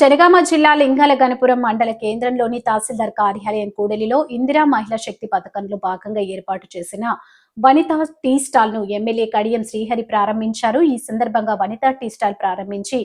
జనగామ జిల్లా లింగాల గణపురం మండల కేంద్రంలోని తహసీల్దార్ కార్యాలయం కూడలిలో ఇందిరా మహిళా శక్తి పథకంలో భాగంగా ఏర్పాటు చేసిన వనితా టీ స్టాల్ను ఎమ్మెల్యే కడియం శ్రీహరి ప్రారంభించారు. ఈ సందర్భంగా వనితా టీ స్టాల్ ప్రారంభించి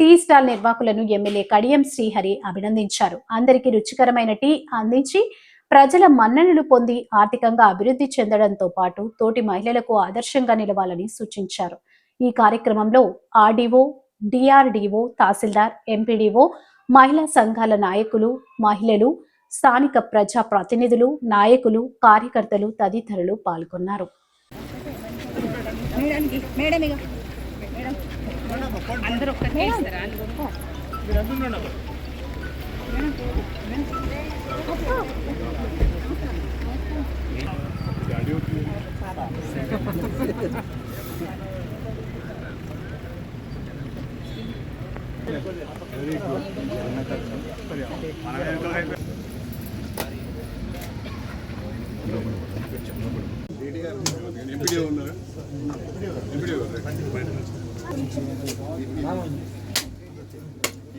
టీ స్టాల్ నిర్వాహకులను ఎమ్మెల్యే కడియం శ్రీహరి అభినందించారు. అందరికీ రుచికరమైన టీ అందించి ప్రజల మన్ననలు పొంది ఆర్థికంగా అభివృద్ధి చెందడంతో పాటు తోటి మహిళలకు ఆదర్శంగా నిలవాలని సూచించారు. ఈ కార్యక్రమంలో ఆర్డీఓ డిఆర్డీఓ తహసీల్దార్ ఎంపీడీఓ మహిళా సంఘాల నాయకులు మహిళలు స్థానిక ప్రజా ప్రతినిధులు నాయకులు కార్యకర్తలు తదితరులు పాల్గొన్నారు మేడంకి మేడం ఇక మేడం అందరూ ఒక్కటే ఇస్తారా ఎంపీడీఓ ఉన్నారా ఎంపీడీఓ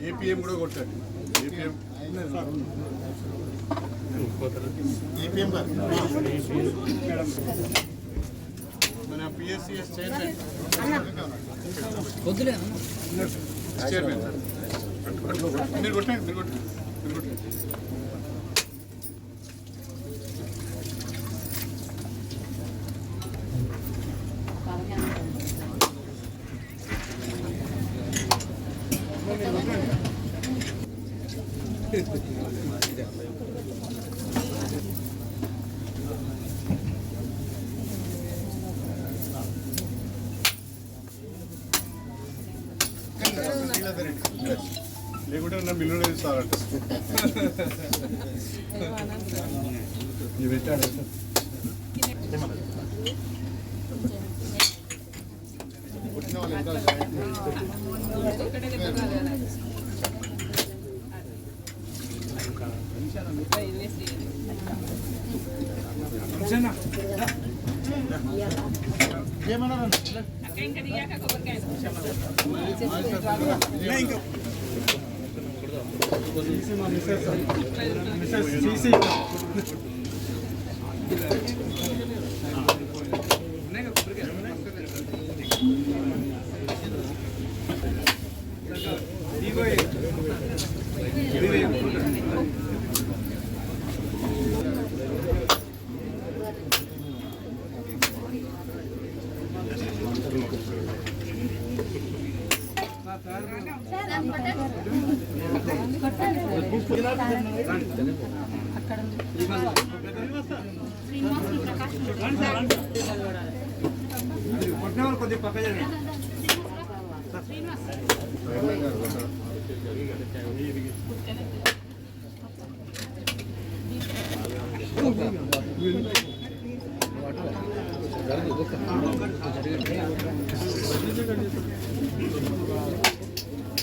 ఏపీఎం కూడా కొట్టండి. ఏపీఎం. ఏపీఎం మన పిఎస్సిఎస్ చైర్మన్ చైర్మన్ మీరు కొట్టండి మీరు కొట్టండి మీరు కొట్టండి లేకుంటే నా మిల్లు ఇస్తారంట ఇవి పెట్టాడు పుట్టిన వాళ్ళు ఎంత మిస్సెస్ మిస్సెస్ శ్రీనివాస్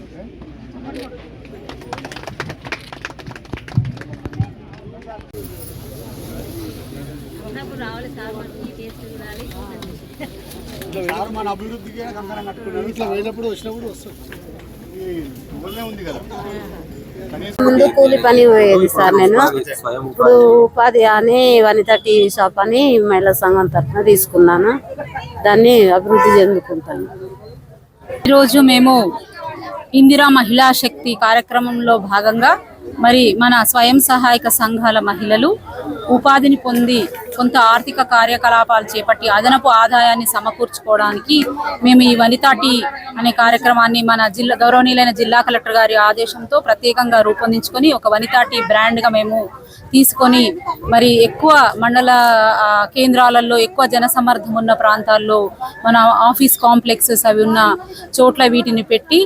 సార్ మన అభివృద్ధికి కంకణం కట్టుకున్నాడు ఇట్లా వెళ్ళినప్పుడు వచ్చినప్పుడు వస్తుంది. ఉంది కదా. కనీసం ముందు కూలి పని పోయేది సార్ నేను. ఇప్పుడు ఉపాధి అని వనిత టీ షాప్ అని మహిళా సంఘం తరఫున తీసుకున్నాను. దాన్ని అభివృద్ధి చెందుకుంటాను. ఈరోజు మేము ఇందిరా మహిళా శక్తి కార్యక్రమంలో భాగంగా మరి మన స్వయం సహాయక సంఘాల మహిళలు ఉపాధిని పొంది కొంత ఆర్థిక కార్యకలాపాలు చేపట్టి అదనపు ఆదాయాన్ని సమకూర్చుకోవడానికి మేము ఈ వనితా టీ అనే కార్యక్రమాన్ని మన జిల్లా గౌరవనీయులైన జిల్లా కలెక్టర్ గారి ఆదేశంతో ప్రత్యేకంగా రూపొందించుకొని ఒక వనితా టీ బ్రాండ్గా మేము తీసుకొని మరి ఎక్కువ మండల కేంద్రాలలో ఎక్కువ జనసమర్థం ఉన్న ప్రాంతాల్లో మన ఆఫీస్ కాంప్లెక్సెస్ అవి ఉన్న చోట్ల వీటిని పెట్టి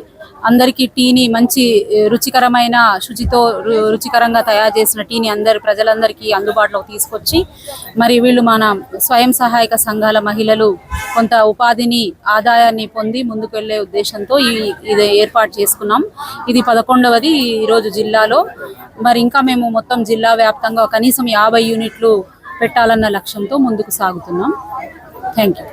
అందరికీ టీని మంచి రుచికరమైన శుచితో రు- రుచికరంగా తయారు చేసిన టీని అందరి ప్రజలందరికీ అందుబాటులోకి తీసుకొచ్చి మరి వీళ్ళు మన స్వయం సహాయక సంఘాల మహిళలు కొంత ఉపాధిని ఆదాయాన్ని పొంది ముందుకు వెళ్ళే ఉద్దేశంతో ఈ ఇది ఏర్పాటు చేసుకున్నాం. ఇది పదకొండవది ఈరోజు జిల్లాలో. మరి ఇంకా మేము మొత్తం జిల్లా వ్యాప్తంగా కనీసం యాభై యూనిట్లు పెట్టాలన్న లక్ష్యంతో ముందుకు సాగుతున్నాం. Thank you